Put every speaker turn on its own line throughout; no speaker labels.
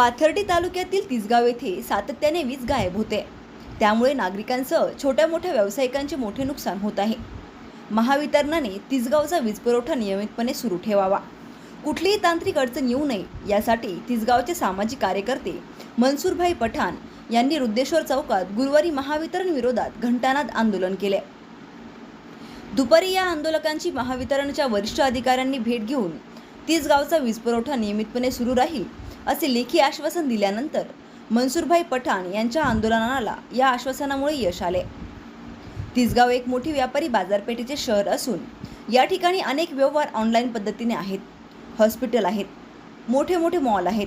पाथर्डी तालुक्यातील तिसगाव येथे सातत्याने वीज गायब होते. त्यामुळे नागरिकांसह छोट्या मोठ्या व्यावसायिकांचे मोठे नुकसान होत आहे. महावितरणाने तिसगावचा वीज पुरवठा नियमितपणे सुरू ठेवावा. कुठलीही तांत्रिक अडचण येऊ नये यासाठी तिसगावचे सामाजिक कार्यकर्ते मनसूरभाई पठाण यांनी रुद्देश्वर चौकात गुरुवारी महावितरण विरोधात घंटानाद आंदोलन केले. दुपारी या आंदोलकांची महावितरणच्या वरिष्ठ अधिकाऱ्यांनी भेट घेऊन तीस गावचा वीज पुरवठा नियमितपणे सुरू राहील असे लेखी आश्वासन दिल्यानंतर मनसूरभाई पठाण यांच्या आंदोलनाला या आश्वासनामुळे यश आले. तिसगाव एक मोठी व्यापारी बाजारपेठेचे शहर असून या ठिकाणी अनेक व्यवहार ऑनलाईन पद्धतीने आहेत. हॉस्पिटल आहेत. मोठे मोठे मॉल आहेत.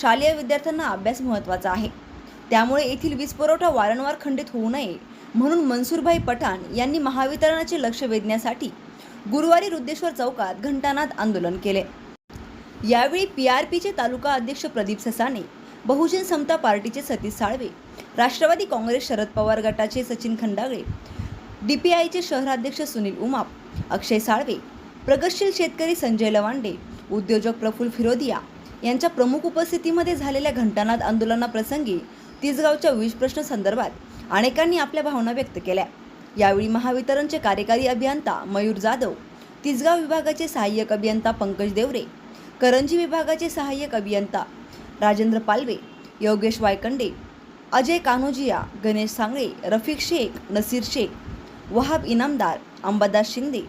शालेय विद्यार्थ्यांना अभ्यास महत्त्वाचा आहे. त्यामुळे येथील वीज पुरवठा वारंवार खंडित होऊ नये म्हणून मनसूरभाई पठाण यांनी महावितरणाचे लक्ष वेधण्यासाठी गुरुवारी रुद्देश्वर चौकात घंटानाद आंदोलन केले. यावेळी पी आर पीचे तालुका अध्यक्ष प्रदीप ससाने बहुजन समता पार्टीचे सतीश साळवे राष्ट्रवादी काँग्रेस शरद पवार गटाचे सचिन खंडागळे डी पी आयचे शहराध्यक्ष सुनील उमाप अक्षय साळवे प्रगतशील शेतकरी संजय लवांडे उद्योजक प्रफुल्ल फिरोदिया यांच्या प्रमुख उपस्थितीमध्ये झालेल्या घंटानाद आंदोलनाप्रसंगी तिसगावच्या वीज प्रश्न संदर्भात अनेकांनी आपल्या भावना व्यक्त केल्या. यावेळी महावितरणचे कार्यकारी अभियंता मयूर जाधव तिसगाव विभागाचे सहाय्यक अभियंता पंकज देवरे करंजी विभागाचे सहाय्यक अभियंता Rajendra Palve Yogesh Vaikande Ajay Kanhojiya Ganesh Sangle Rafiq Shaikh Naseer Shaikh Wahab Inamdar Ambadas Shinde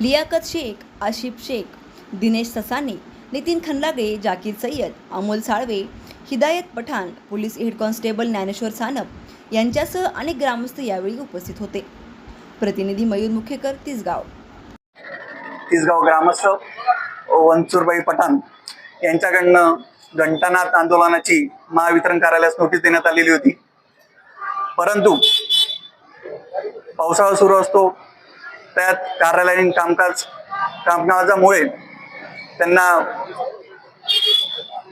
Liyaqat Shaikh Asif Shaikh Dinesh Sasane Nitin Khanlage Zakir Sayyad Amol Salve Hidayat Pathan police head constable Dnyaneshwar Sanap यांच्यासह अनेक ग्रामस्थ यावेळी उपस्थित होते. प्रतिनिधी मयूर मुखेकर तिसगाव.
तिसगाव ग्रामस्थ. वंचुरबाई पठाण यांच्याकडनं घंटानाथ आंदोलनाची महावितरण कार्यालयास नोटीस देण्यात आलेली होती. परंतु पावसाळा सुरू असतो त्यात कार्यालयीन कामकाज कामकाजामुळे त्यांना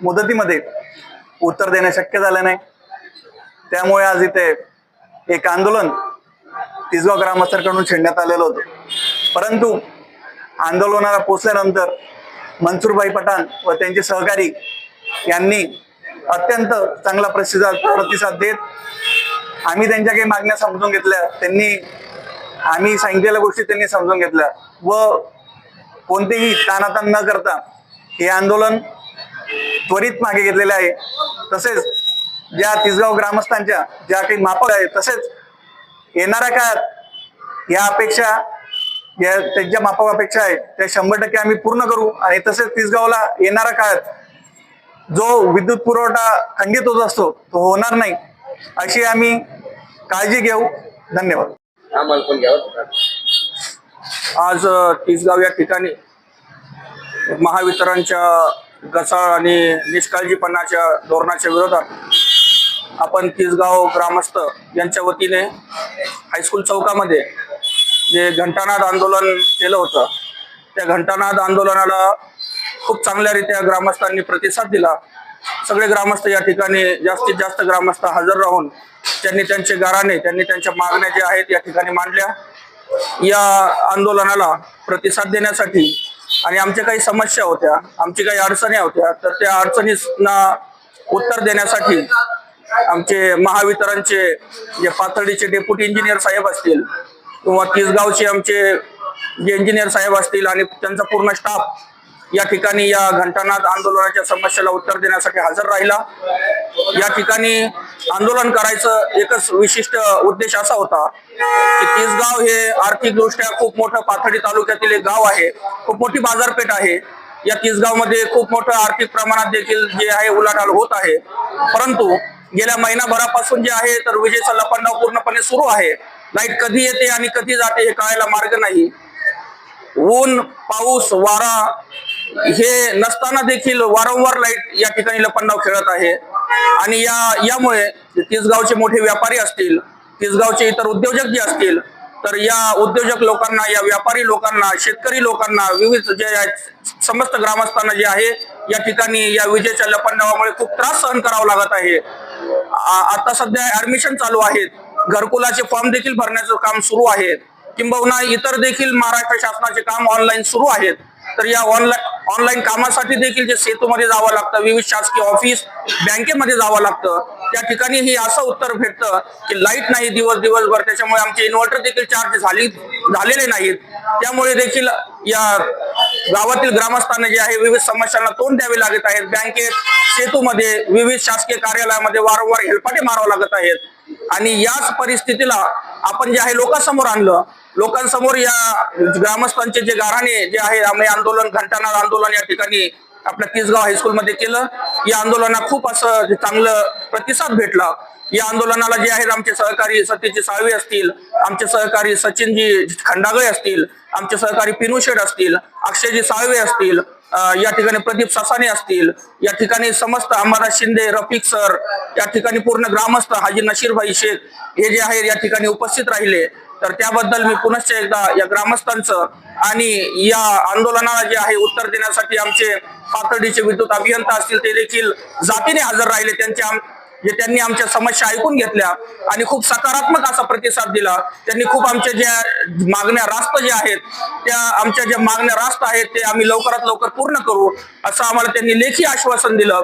मुदतीमध्ये उत्तर देणे शक्य झालं नाही. त्यामुळे आज इथे एक आंदोलन तिसगाव ग्रामस्थांकडून छेडण्यात आलेलं होतं. परंतु आंदोलनाला पोचल्यानंतर मनसूरभाई पठाण व त्यांचे सहकारी यांनी अत्यंत चांगला प्रतिसाद प्रतिसाद देत आम्ही त्यांच्या काही मागण्या समजून घेतल्या. त्यांनी आम्ही सांगितलेल्या गोष्टी त्यांनी समजून घेतल्या. व कोणतेही तानातान न करता हे आंदोलन त्वरित मागे घेतलेले आहे. तसेच ज्या तिसगाव ग्रामस्थांच्या ज्या काही मापक आहेत तसेच येणाऱ्या काळात या अपेक्षा या त्यांच्या मापक अपेक्षा आहेत त्या शंभर टक्के आम्ही पूर्ण करू. आणि तसेच तिसगावला येणाऱ्या काळात जो विद्युत पुरवठा खंडित होत असतो तो होणार नाही. अशी आम्ही काळजी घेऊ. धन्यवाद. आज तिसगाव या ठिकाणी महावितरणच्या गसाळ आणि निष्काळजीपणाच्या धोरणाच्या विरोधात आपण तिसगाव ग्रामस्थ यांच्या वतीने हायस्कूल चौकामध्ये जे घंटानाद आंदोलन केलं होतं त्या घंटानाद आंदोलनाला खूप चांगल्यारीत्या ग्रामस्थांनी प्रतिसाद दिला. सगळे ग्रामस्थ या ठिकाणी जास्तीत जास्त ग्रामस्थ हजर राहून त्यांनी त्यांचे गाराने त्यांनी त्यांच्या मागण्या ज्या आहेत या ठिकाणी मांडल्या. या आंदोलनाला प्रतिसाद देण्यासाठी आणि आमच्या काही समस्या होत्या आमची काही अडचणी होत्या तर त्या अडचणींना उत्तर देण्यासाठी आमचे महावितरणचे जे पाथर्डीचे डेप्युटी इंजिनियर साहेब असतील किंवा तिसगावचे आमचे जे इंजिनियर साहेब असतील आणि त्यांचा पूर्ण स्टाफ या ठिकाणी या घंटानाद आंदोलनाच्या समस्येला उत्तर देण्यासाठी हजर राहिला. या ठिकाणी आंदोलन करायचं एकच विशिष्ट उद्देश असा होता की तिसगाव हे आर्थिकदृष्ट्या खूप मोठं पाथडी तालुक्यातील एक गाव आहे. खूप मोठी बाजारपेठ आहे. या तिसगावमध्ये खूप मोठं आर्थिक प्रमाणात देखील जे आहे उलाढाल होत आहे. परंतु गेल्या महिनाभरापासून जे आहे तर विजेचा लपंडाव पूर्णपणे सुरू आहे. लाइट कधी येते आणि कधी जाते हे कळायला मार्ग नाही. ऊन पाऊस वारा हे नसताना देखील वारंवार लाइट या ठिकाणी लपंडाव खेळत आहे. आणि या यामुळे तिसगावचे मोठे व्यापारी असतील तिसगावचे इतर उद्योजक जे असतील तर या उद्योजक लोकांना या व्यापारी लोकांना शेतकरी लोकांना विविध जे आहेत, समस्त ग्रामस्थांना जे आहे या ठिकाणी या विजेच्या लपंडावामुळे खूप त्रास सहन करावा लागत आहे. आता सध्या ऍडमिशन चालू आहेत. घरकुलाचे फॉर्म देखील भरण्याचं काम सुरू आहे. किंबहुना इतर देखील महाराष्ट्र शासनाचे काम ऑनलाईन सुरू आहेत. तर या ऑनलाईन ऑनलाईन कामासाठी देखील जे सेतूमध्ये जावं लागतं विविध शासकीय ऑफिस बँकेमध्ये जावं लागतं त्या ठिकाणी हे असं उत्तर भेटतं की लाइट नाही दिवस दिवसभर. त्याच्यामुळे आमचे इन्व्हर्टर देखील चार्ज झाली झालेले नाहीत. त्यामुळे देखील या गावातील ग्रामस्थांना जे आहे विविध समस्यांना तोंड द्यावे लागत आहेत. बँकेत सेतूमध्ये विविध शासकीय कार्यालयामध्ये वारंवार हेलपाटे मारावं लागत आहेत. आणि याच परिस्थितीला आपण जे आहे लोकांसमोर आणलं. लोकांसमोर या ग्रामस्थांचे जे गाराणे जे आहे आम्ही आंदोलन घंटानाद आंदोलन या ठिकाणी आपल्या तिसगाव हायस्कूलमध्ये केलं. या आंदोलनात खूप असं चांगलं प्रतिसाद भेटला. या आंदोलनाला जे आहेत आमचे सहकारी सत्यजी साळवे असतील आमचे सहकारी सचिनजी खंडागळे असतील आमचे सहकारी पिनू शेठ असतील अक्षयजी साळवे असतील या ठिकाणी प्रदीप ससाने असतील या ठिकाणी समस्त अंबादास शिंदे रफिक सर या ठिकाणी पूर्ण ग्रामस्थ हाजी नशीरभाई शेख हे जे आहेत या ठिकाणी उपस्थित राहिले. तर त्याबद्दल मी पुनश्च एकदा या ग्रामस्थांचं आणि या आंदोलनाला जे आहे उत्तर देण्यासाठी आमचे पाथर्डीचे विद्युत अभियंता असतील ते देखील जातीने हजर राहिले. त्यांचे जे त्यांनी आमच्या समस्या ऐकून घेतल्या आणि खूप सकारात्मक असा प्रतिसाद दिला. त्यांनी खूप आमच्या ज्या मागण्या रास्त ज्या आहेत त्या आमच्या ज्या मागण्या रास्त आहेत ते आम्ही लवकरात लवकर पूर्ण करू असं आम्हाला त्यांनी लेखी आश्वासन दिलं.